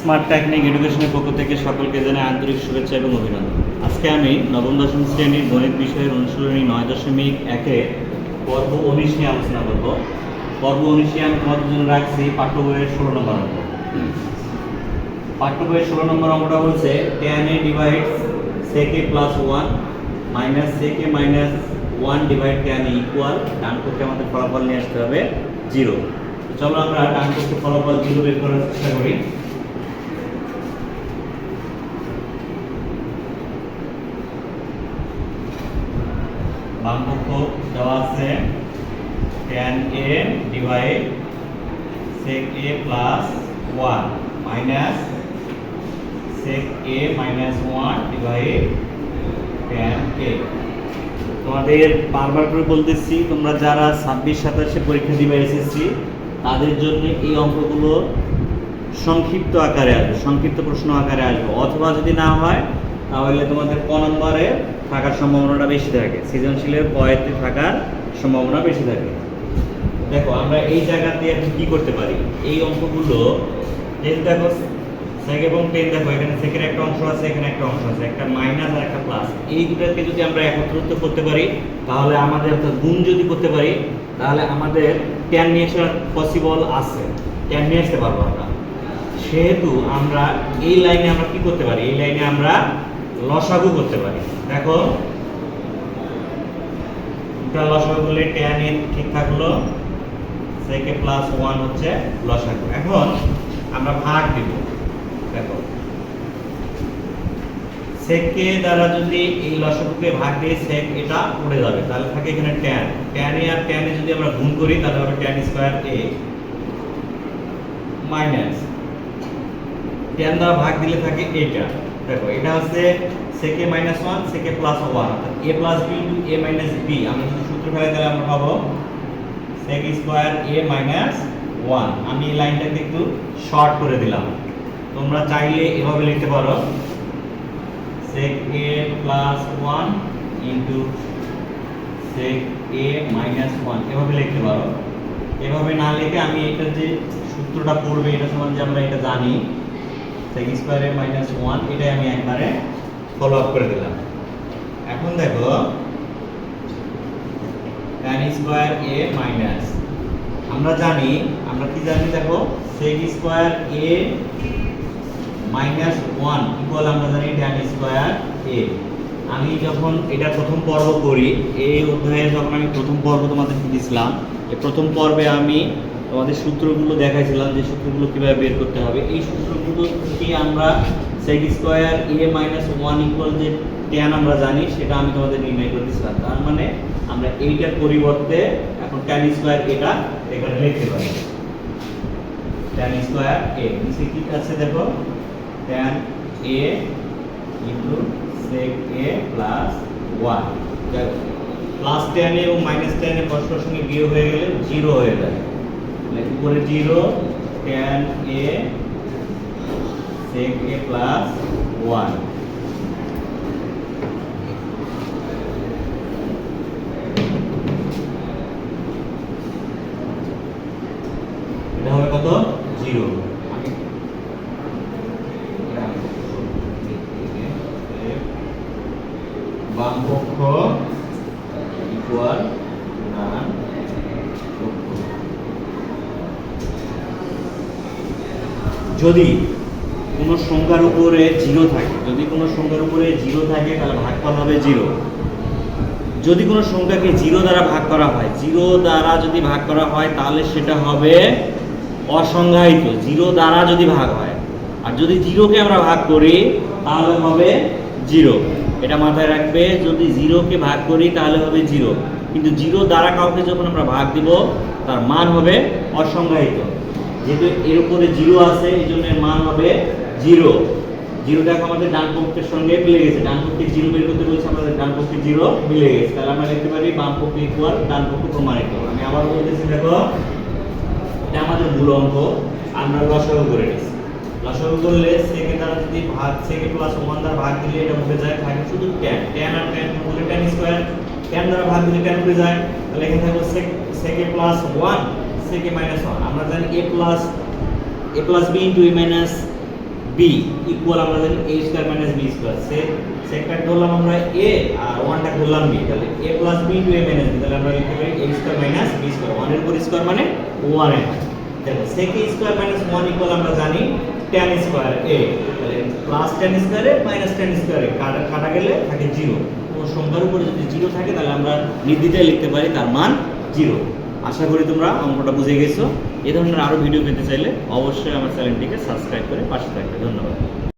Smart technique এডুকেশনের পক্ষ থেকে সকলকে জানাই আন্তরিক শুভেচ্ছা এবং অভিনন্দন। আজকে আমি নবম, দশম শ্রেণির গণিত বিষয়ের অনুশীলনী নয় দশমিক একে পর্ব উনিশ নিয়ে আলোচনা করব। পর্ব উনিশে আমি তোমাদের জন্য রাখছি পাঠ্য বইয়ের ষোলো নম্বর অঙ্ক। পাঠ্য বইয়ের ষোলো নম্বর অঙ্কটা বলছে tan A divide sec A plus one minus sec A minus one divide tan equal ডান পক্ষে আমাদের ফলাফল নিয়ে আসতে হবে জিরো চলো আমরা ডান পক্ষে ফলাফল জিরো বের করার চেষ্টা করি। বাম পক্ষ দেওয়া আছে। Tan A divide sec A plus one minus sec A minus one divide tan A তোমাদের বারবার করে বলতেছি, তোমরা যারা ছাব্বিশ, সাতাশে পরীক্ষা দিবে এসএসসি তাদের জন্য এই অঙ্কগুলো সংক্ষিপ্ত আকারে আসবে, সংক্ষিপ্ত প্রশ্ন আকারে আসবে। অথবা যদি না হয় তাহলে তোমাদের ক নম্বরে থাকার সম্ভাবনাটা বেশি থাকে। সৃজনশীলের পয়েতে থাকার সম্ভাবনা বেশি থাকে। দেখো, আমরা এই জায়গাতে এখন কি করতে পারি? এই অঙ্কগুলো যেহেতু দেখো সেক এবং টেন দেখো, এখানে সেকের একটা অংশ আছে, এখানে একটা অংশ আছে, একটা মাইনাস আর একটা প্লাস এই দুটাকে যদি আমরা একত্রিত করতে পারি, তাহলে আমাদের অর্থাৎ গুণ যদি করতে পারি, তাহলে আমাদের টেন নিয়ে আসা পসিবল আছে। টেন নিয়ে আসতে পারব আমরা। সেহেতু আমরা এই লাইনে আমরা কি করতে পারি? এই লাইনে আমরা লসাগু করতে পারি। দেখো, দুটা লসাগু করলে এ ঠিক থাকল সেকে প্লাস ওয়ান হচ্ছে লসাগু। এখন আমরা ভাগ দিব। দেখো দ্বারা যদি এই লসাগুকে ভাগ দিয়ে সেক এটা উড়ে যাবে, তাহলে থাকে এখানে ট্যান ট্যানে আর ট্যানে যদি আমরা গুণ করি, তাহলে হবে tan square A minus tan দ্বারা ভাগ দিলে থাকে এটা। দেখো, এটা হচ্ছে sec A minus one sec A plus one A plus B into A minus B আমি যদি সূত্র ফেলে তাহলে আমরা পাবো sec square A minus one আমি এই লাইনটাকে একটু শর্ট করে দিলাম। তোমরা চাইলে এভাবে লিখতে পারো। sec a plus one into sec a minus one এভাবে লিখতে পারো। এভাবে না লিখে আমি এটা যে সূত্রটা পড়বে, এটা সমান যে আমরা এটা জানি। স্কোয়ার মাইনাস ওয়ান এটাই আমি একবারে ফলো আপ করে দিলাম। এখন দেখো, tan স্কোয়ার a মাইনাস আমরা জানি, আমরা কি জানি দেখো, sec square a minus one equal আমরা জানি ট্যান স্কোয়ার এ আমি যখন এটা প্রথম পর্ব করি, এই অধ্যায়ে যখন আমি প্রথম পর্ব তোমাদেরকে দিয়েছিলাম এই প্রথম পর্বে আমি তোমাদের সূত্রগুলো দেখাইছিলাম যে সূত্রগুলো কীভাবে বের করতে হবে। এই সূত্রগুলো থেকে আমরা sec square A minus one equal যে ট্যান আমরা জানি, সেটা আমি তোমাদের নির্ণয় করে দিয়েছিলাম। তার মানে আমরা এইটার পরিবর্তে এখন ট্যান স্কোয়ার এটা এখানে লিখতে পারি। ট্যান স্কোয়ার এ নিচে কি আছে দেখো? tan A into sec A plus one plus tan এবং মাইনাস টেন পরস্পর সঙ্গে বিয়োগ হয়ে গেলে জিরো হয়ে যায়। উপরে zero tan A sec a plus one এটা হবে কত? জিরো বাম পক্ষ ইকুয়াল ডান পক্ষ যদি কোনো সংখ্যার উপরে জিরো থাকে, যদি কোনো সংখ্যার উপরে জিরো থাকে, তাহলে ভাগফল হবে জিরো। যদি কোনো সংখ্যাকে জিরো দ্বারা ভাগ করা হয়, জিরো দ্বারা যদি ভাগ করা হয়, তাহলে সেটা হবে অসংজ্ঞায়িত। জিরো দ্বারা যদি ভাগ হয়, আর যদি জিরোকে আমরা ভাগ করি, তাহলে হবে জিরো। এটা মাথায় রাখবে, যদি জিরোকে ভাগ করি, তাহলে হবে জিরো। কিন্তু জিরো দ্বারা কাউকে যখন আমরা ভাগ দিব, তার মান হবে অসংজ্ঞায়িত। যেহেতু এর উপরে জিরো আছে, এই জন্য মান হবে জিরো জিরোটা এখন আমাদের ডান পক্ষের সঙ্গে মিলে গেছে। ডান পক্ষে জিরো বের করতে বলছে, আমাদের ডান পক্ষে জিরো মিলে গেছে। তাহলে আমরা লিখতে পারি বাম পক্ষে ইকুয়াল ডান পক্ষ প্রমাণিত আমি আবার বলতেছি, দেখো, এটা আমাদের মূল অঙ্ক। আমরা লসাগু করে নিচ্ছি। লসাগু করলে সেকে দ্বারা যদি ভাগ সেকে প্লাস ওয়ান দ্বারা ভাগ দিলে এটা উঠে যায়, থাকে শুধু ট্যান ট্যান আর ট্যান বলে ট্যান স্কোয়ার ট্যান দ্বারা ভাগ দিলে ট্যান উঠে যায়। তাহলে এখানে থাকবে sec A plus one sec A minus one আমরা জানি A plus A plus B into A minus B equal আমরা জানি A square minus B square সে সেকটা ধরলাম আমরা এ আর ওয়ানটা ধরলাম বি তাহলে A plus B to A minus B তাহলে আমরা লিখতে পারি A square minus B square ওয়ানের উপর স্কোয়ার মানে ওয়ান এ দেখো a square minus one equal আমরা জানি tan স্কোয়ার এ তাহলে প্লাস tan স্কোয়ারে মাইনাস tan স্কোয়ারে কাটা কাটা গেলে থাকে জিরো কোনো সংখ্যার উপরে যদি জিরো থাকে, তাহলে আমরা নির্দ্বিধায় লিখতে পারি তার মান জিরো আশা করি তোমরা অঙ্কটা বুঝে গেছো। এ ধরনের আরও ভিডিও পেতে চাইলে অবশ্যই আমার চ্যানেলটিকে সাবস্ক্রাইব করে পাশে থাকবে। ধন্যবাদ।